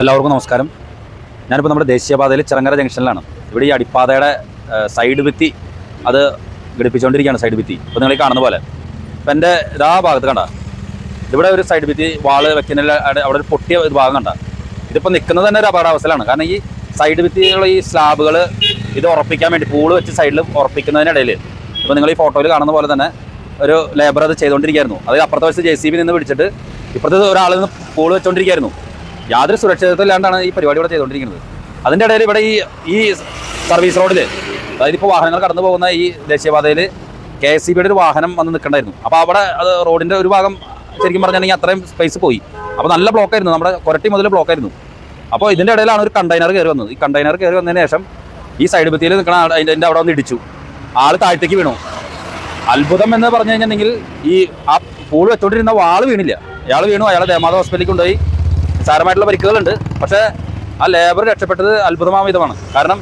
എല്ലാവർക്കും നമസ്കാരം. ഞാനിപ്പോൾ നമ്മുടെ ദേശീയപാതയിൽ ചിറങ്ങര ജംഗ്ഷനിലാണ്. ഇവിടെ ഈ അടിപ്പാതയുടെ സൈഡ് ഭിത്തി അത് ഘടിപ്പിച്ചുകൊണ്ടിരിക്കുകയാണ് സൈഡ് ഭിത്തി. ഇപ്പോൾ നിങ്ങൾ കാണുന്ന പോലെ. ഇപ്പം എന്റെ ഇതാ ഭാഗത്ത് കണ്ട. ഇവിടെ ഒരു സൈഡ് ഭിത്തി വാൾ വെക്കുന്നതിൽ അവിടെ ഒരു പൊട്ടിയ ഒരു ഭാഗം കണ്ട. ഇതിപ്പോൾ നിൽക്കുന്നത് തന്നെ ഒരു അപകടാവസ്ഥയിലാണ്. കാരണം ഈ സൈഡ് ഭിത്തിയുള്ള ഈ സ്ലാബുകൾ ഇത് ഉറപ്പിക്കാൻ വേണ്ടി പൂൾ വെച്ച് സൈഡിൽ ഉറപ്പിക്കുന്നതിനിടയിൽ ഇപ്പോൾ നിങ്ങൾ ഈ ഫോട്ടോയിൽ കാണുന്ന പോലെ തന്നെ ഒരു ലേബർ അത് ചെയ്തുകൊണ്ടിരിക്കുകയായിരുന്നു അത് അപ്പുറത്തെ വശത്ത് ജെ സി ബി നിന്ന് പിടിച്ചിട്ട് ഇപ്പുറത്തെ ഒരാൾ നിന്ന് പൂൾ വെച്ചുകൊണ്ടിരിക്കുകയായിരുന്നു യാതൊരു സുരക്ഷിതത്വമില്ലാണ്ടാണ് ഈ പരിപാടി ഇവിടെ ചെയ്തുകൊണ്ടിരിക്കുന്നത്. അതിന്റെ ഇടയിൽ ഇവിടെ ഈ ഈ സർവീസ് റോഡിൽ അതായത് ഇപ്പോൾ വാഹനങ്ങൾ കടന്നു പോകുന്ന ഈ ദേശീയപാതയിൽ കെ എസ് സി ബിയുടെ ഒരു വാഹനം വന്ന് നിൽക്കണ്ടായിരുന്നു. അപ്പോൾ അവിടെ അത് റോഡിന്റെ ഒരു ഭാഗം ശരിക്കും പറഞ്ഞിട്ടുണ്ടെങ്കിൽ അത്രയും സ്പേസ് പോയി. അപ്പോൾ നല്ല ബ്ലോക്കായിരുന്നു നമ്മുടെ കൊരട്ടി മുതൽ ബ്ലോക്കായിരുന്നു അപ്പോൾ ഇതിന്റെ ഇടയിലാണ് ഒരു കണ്ടെയ്നർ കയറി വന്നത്. ഈ കണ്ടെയ്നർ കയറി വന്നതിന് ശേഷം ഈ സൈഡ് ഭിത്തിയിൽ നിൽക്കണ അതിന്റെ അവിടെ വന്ന് ഇടിച്ചു. ആൾ താഴത്തേക്ക് വീണു. അത്ഭുതം എന്ന് പറഞ്ഞു കഴിഞ്ഞിട്ടുണ്ടെങ്കിൽ ഈ ആ പൂൾ വെച്ചോണ്ടിരുന്ന ആൾ വീണില്ല. അയാൾ വീണു. അയാളെ ദേമാത ഹോസ്പിറ്റലിൽ കൊണ്ടുപോയി. സാരമായിട്ടുള്ള പരിക്കുകളുണ്ട്. പക്ഷേ ആ ലേബർ രക്ഷപ്പെട്ടത് അത്ഭുതമായ വിധമാണ് കാരണം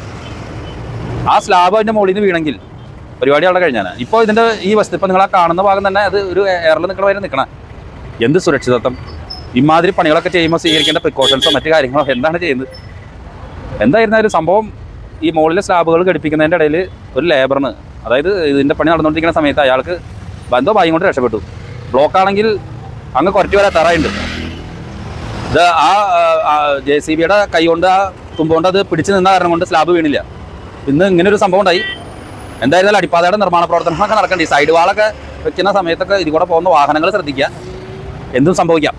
ആ സ്ലാബ് അതിന്റെ മുകളിൽ നിന്ന് വീണെങ്കിൽ പരിപാടി അവിടെ കഴിഞ്ഞാൽ. ഇപ്പോൾ ഇതിന്റെ ഈ വസ്തു ഇപ്പോൾ നിങ്ങൾ ആ കാണുന്ന ഭാഗം തന്നെ അത് ഒരു എയറിൽ നിൽക്കണ വരെ നിൽക്കണം എന്ത് സുരക്ഷിതത്വം? ഇമാതിരി പണികളൊക്കെ ചെയ്യുമ്പോൾ സ്വീകരിക്കേണ്ട പ്രിക്കോഷൻസോ മറ്റു കാര്യങ്ങളോ എന്താണ് ചെയ്യുന്നത്? എന്തായിരുന്നാലും സംഭവം ഈ മുകളിലെ സ്ലാബുകൾ ഘടിപ്പിക്കുന്നതിന്റെ ഇടയിൽ ഒരു ലേബറിന് അതായത് ഇതിന്റെ പണി നടന്നുകൊണ്ടിരിക്കുന്ന സമയത്ത് അയാൾക്ക് ബന്ധോ ഭാഗ്യം കൊണ്ട് രക്ഷപ്പെട്ടു. ബ്ലോക്കാണെങ്കിൽ അങ്ങ് കുറച്ച് വരെ തറയുണ്ട് ഇത് ആ ജെ സി ബിയുടെ കൈ കൊണ്ട് ആ തുമ്പോണ്ട് അത് പിടിച്ചു നിന്ന കാരണം കൊണ്ട് സ്ലാബ് വീണില്ല. ഇന്ന് ഇങ്ങനെ ഒരു സംഭവം ഉണ്ടായി. എന്തായിരുന്നാലും അടിപ്പാതയുടെ നിർമ്മാണ പ്രവർത്തനങ്ങളൊക്കെ നടക്കണ്ട. ഈ സൈഡ് വാളൊക്കെ വെക്കുന്ന സമയത്തൊക്കെ ഇതിൽ കൂടെ പോകുന്ന വാഹനങ്ങൾ ശ്രദ്ധിക്കുക. എന്തും സംഭവിക്കാം.